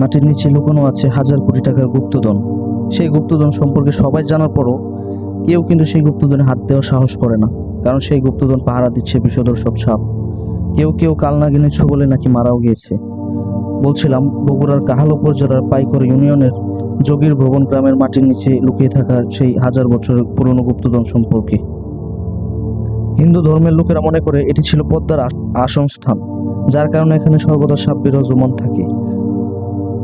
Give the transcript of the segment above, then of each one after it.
মাটির নিচে লুকানো আছে হাজার কোটি টাকার গুপ্তধন। সেই গুপ্তধন সম্পর্কে সবাই জানার পরও কেউ কিন্তু সেই গুপ্তধনে হাত দেওয়ার সাহস করে না, কারণ সেই গুপ্তধন পাহারা দিচ্ছে বিষধর সব সাপ। কেউ কেউ কালনাগিনের বলে নাকি মারাও গিয়েছে। বলছিলাম, বগুড়ার কাহাল উপজেলার পাইকর ইউনিয়নের যোগীর ভবন গ্রামের মাটির নিচে লুকিয়ে থাকা সেই হাজার বছর পুরনো গুপ্তধন সম্পর্কে। হিন্দু ধর্মের লোকেরা মনে করে এটি ছিল পদ্মার আস- আসন স্থান যার কারণে এখানে সর্বদা সাপ বিরাজমান থাকে।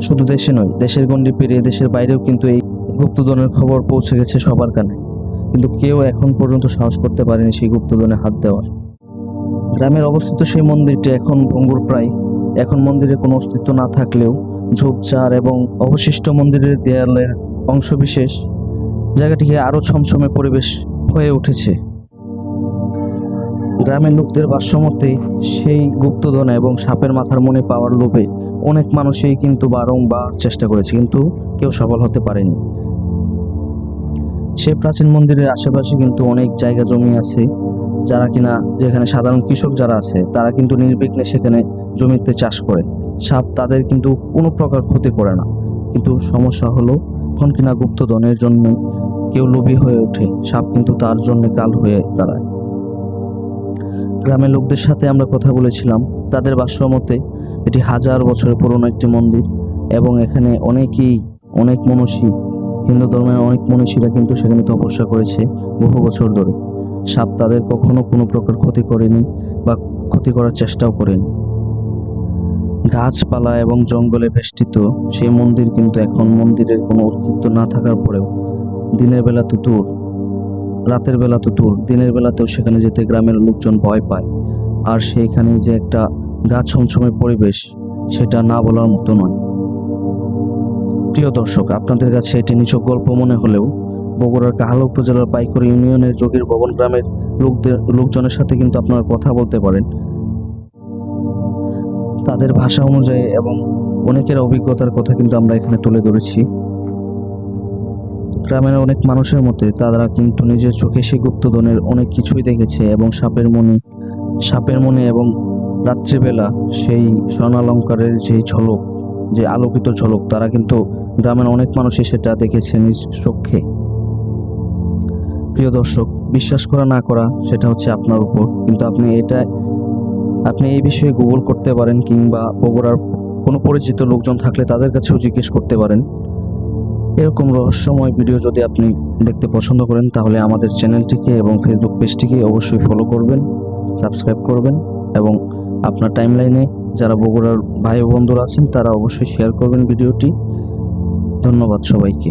শুধু দেশে নয়, দেশের গণ্ডি পেরিয়ে দেশের বাইরেও কিন্তু এই গুপ্তধনের খবর পৌঁছে গেছে সবার কানে। কিন্তু কেউ এখন পর্যন্ত সাহস করতে পারেনি সেই গুপ্তধনে হাত দেওয়ার। গ্রামের অবস্থিত সেই মন্দিরটি এখন ভঙ্গুর প্রায় এখন মন্দিরে কোনো অস্তিত্ব না থাকলেও ঝোপঝাড় এবং অবশিষ্ট মন্দিরের দেয়ালের অংশবিশেষ জায়গাটিকে আরও ছমছমে পরিবেশ হয়ে উঠেছে। গ্রামের লোকদের ভাষ্যমতে সেই গুপ্তধন এবং সাপের মাথার মনে পাওয়ার লোভে অনেক মানুষই কিন্তু বারংবার চেষ্টা করেছে, কিন্তু কেউ সফল হতে পারেনি। সে প্রাচীন মন্দিরের আশেপাশে কিন্তু অনেক জায়গা জমি আছে, যারা কিনা যেখানে সাধারণ কৃষক যারা আছে, তারা কিন্তু নির্বিঘ্নে সেখানে জমিতে চাষ করে। সাপ তাদের কিন্তু কোনো প্রকার ক্ষতি করে না। কিন্তু সমস্যা হলো, এখন কিনা গুপ্তধনের জন্য কেউ লোভী হয়ে ওঠে। সাপ কিন্তু তার জন্য কাল হয়ে দাঁড়ায়। গ্রামের লোকদের সাথে আমরা কথা বলেছিলাম। তাদের ভাষ্য মতে এটি হাজার বছরের পুরনো একটি মন্দির এবং এখানে অনেকেই, অনেক মনীষী, হিন্দু ধর্মের অনেক মনীষীরা কিন্তু সেখানে তপস্যা করেছে বহু বছর ধরে। সাপ তাদের কখনো কোনো প্রকার ক্ষতি করেনি বা ক্ষতি করার চেষ্টাও করেনি। গাছপালা এবং জঙ্গলে বেষ্টিত সেই মন্দির কিন্তু এখন মন্দিরের কোনো অস্তিত্ব না থাকার পরেও দিনের বেলা তো দূর। রাতের বেলা তো দূর, দিনের বেলাতেও সেখানে যেতে গ্রামের লোকজন ভয় পায়। আর সেইখানে যে একটা গা ছমছমে পরিবেশ, সেটা না বলার মতো নয়। প্রিয় দর্শক, আপনাদের কাছে এটি নিছক গল্প মনে হলেও বগুড়ার কাহাল উপজেলার পাইকর ইউনিয়নের যোগীর ভবন গ্রামের লোকদের, লোকজনের সাথে কিন্তু আপনারা কথা বলতে পারেন। তাদের ভাষা অনুযায়ী এবং অনেকের অভিজ্ঞতার কথা কিন্তু আমরা এখানে তুলে ধরেছি। গ্রামের অনেক মানুষের মতে তারা কিন্তু নিজের চোখে সেই গুপ্তধনের অনেক কিছুই দেখেছে এবং সাপের মনে সাপের মনে এবং রাত্রিবেলা সেই স্বর্ণালঙ্কারের যে ঝলক, যে আলোকিত ঝলক, তারা কিন্তু গ্রামের অনেক মানুষই সেটা দেখেছে নিজ চোখে। প্রিয় দর্শক, বিশ্বাস করা না করা সেটা হচ্ছে আপনার উপর। কিন্তু আপনি এটা, আপনি এই বিষয়ে গুগল করতে পারেন কিংবা বগুড়ার কোনো পরিচিত লোকজন থাকলে তাদের কাছেও জিজ্ঞেস করতে পারেন। এরকম রহস্যময় ভিডিও যদি আপনি দেখতে পছন্দ করেন, তাহলে আমাদের চ্যানেলটিকে এবং ফেসবুক পেজটিকে অবশ্যই ফলো করবেন সাবস্ক্রাইব করবেন এবং আপনার টাইমলাইনে যারা বগুড়ার ভাই বন্ধুরা আছেন, তারা অবশ্যই শেয়ার করবেন ভিডিওটি ধন্যবাদ সবাইকে।